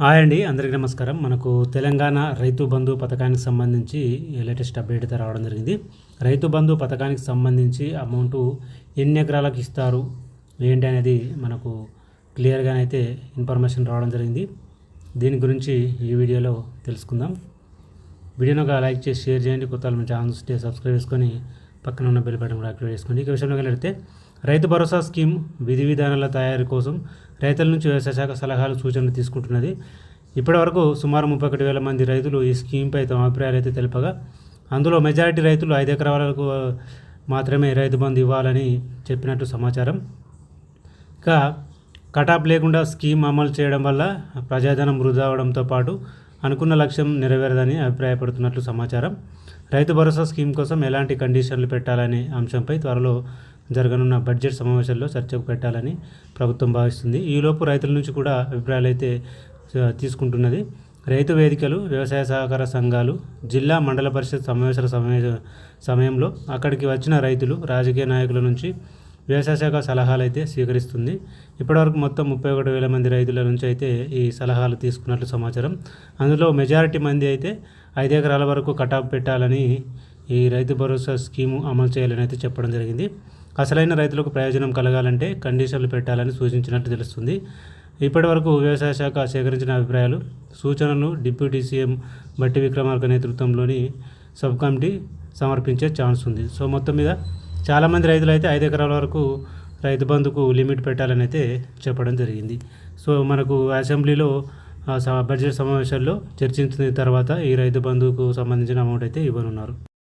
Hi అండి అందరికీ నమస్కారం. మనకు తెలంగాణ రైతు బంధు పథకానికి సంబంధించి లేటెస్ట్ అప్డేట్ అయితే రావడం జరిగింది. రైతు బంధు పథకానికి సంబంధించి అమౌంట్ ఎన్ని ఎకరాలకు ఇస్తారు ఏంటి అనేది మనకు క్లియర్గానైతే ఇన్ఫర్మేషన్ రావడం జరిగింది. దీని గురించి ఈ వీడియోలో తెలుసుకుందాం. వీడియోని ఒక లైక్ చేసి షేర్ చేయండి. కొత్త మన ఛానల్ చూస్తే సబ్స్క్రైబ్ చేసుకొని పక్కన ఉన్న బెల్ బటన్ కూడా యాక్టివేట్ చేసుకోండి ఈ విషయంలో వెళ్ళితే రైతు భరోసా స్కీమ్ విధి విధానాల తయారీ కోసం రైతుల నుంచి వ్యవసాయ శాఖ సలహాలు సూచనలు తీసుకుంటున్నది. ఇప్పటివరకు సుమారు ముప్పై ఒకటి వేల మంది రైతులు ఈ స్కీమ్పై తమ అభిప్రాయాలు అయితే తెలపగా అందులో మెజారిటీ రైతులు ఐదు ఎకరాలకు మాత్రమే రైతు బంధు ఇవ్వాలని చెప్పినట్టు సమాచారం. ఇక కటాప్ లేకుండా స్కీమ్ అమలు చేయడం వల్ల ప్రజాధనం వృధా అవడంతో పాటు అనుకున్న లక్ష్యం నెరవేరదని అభిప్రాయపడుతున్నట్లు సమాచారం. రైతు భరోసా స్కీమ్ కోసం ఎలాంటి కండిషన్లు పెట్టాలనే అంశంపై త్వరలో జరగనున్న బడ్జెట్ సమావేశాల్లో చర్చ పెట్టాలని ప్రభుత్వం భావిస్తుంది. ఈలోపు రైతుల నుంచి కూడా అభిప్రాయాలు అయితే తీసుకుంటున్నది. రైతు వేదికలు వ్యవసాయ సహకార సంఘాలు జిల్లా మండల పరిషత్ సమావేశాల సమయ సమయంలో అక్కడికి వచ్చిన రైతులు రాజకీయ నాయకుల నుంచి వ్యవసాయ శాఖ సలహాలు అయితే స్వీకరిస్తుంది. ఇప్పటివరకు మొత్తం ముప్పై ఒకటి వేల మంది రైతుల నుంచి అయితే ఈ సలహాలు తీసుకున్నట్లు సమాచారం. అందులో మెజారిటీ మంది అయితే ఐదు ఎకరాల వరకు కటాఫ్ పెట్టాలని ఈ రైతు భరోసా స్కీము అమలు చేయాలని అయితే చెప్పడం జరిగింది. అసలైన రైతులకు ప్రయోజనం కలగాలంటే కండిషన్లు పెట్టాలని సూచించినట్టు తెలుస్తుంది. ఇప్పటివరకు వ్యవసాయ శాఖ సేకరించిన అభిప్రాయాలు సూచనలు డిప్యూటీ సీఎం బట్టి విక్రమార్క నేతృత్వంలోని సబ్ కమిటీ సమర్పించే ఛాన్స్ ఉంది. సో మొత్తం మీద చాలామంది రైతులు అయితే ఐదు ఎకరాల వరకు రైతు బంధుకు లిమిట్ పెట్టాలని అయితే చెప్పడం జరిగింది. సో మనకు అసెంబ్లీలో స- బడ్జెట్ సమావేశాల్లో చర్చించిన తర్వాత ఈ రైతు బంధువుకు సంబంధించిన అమౌంట్ అయితే ఇవ్వనున్నారు.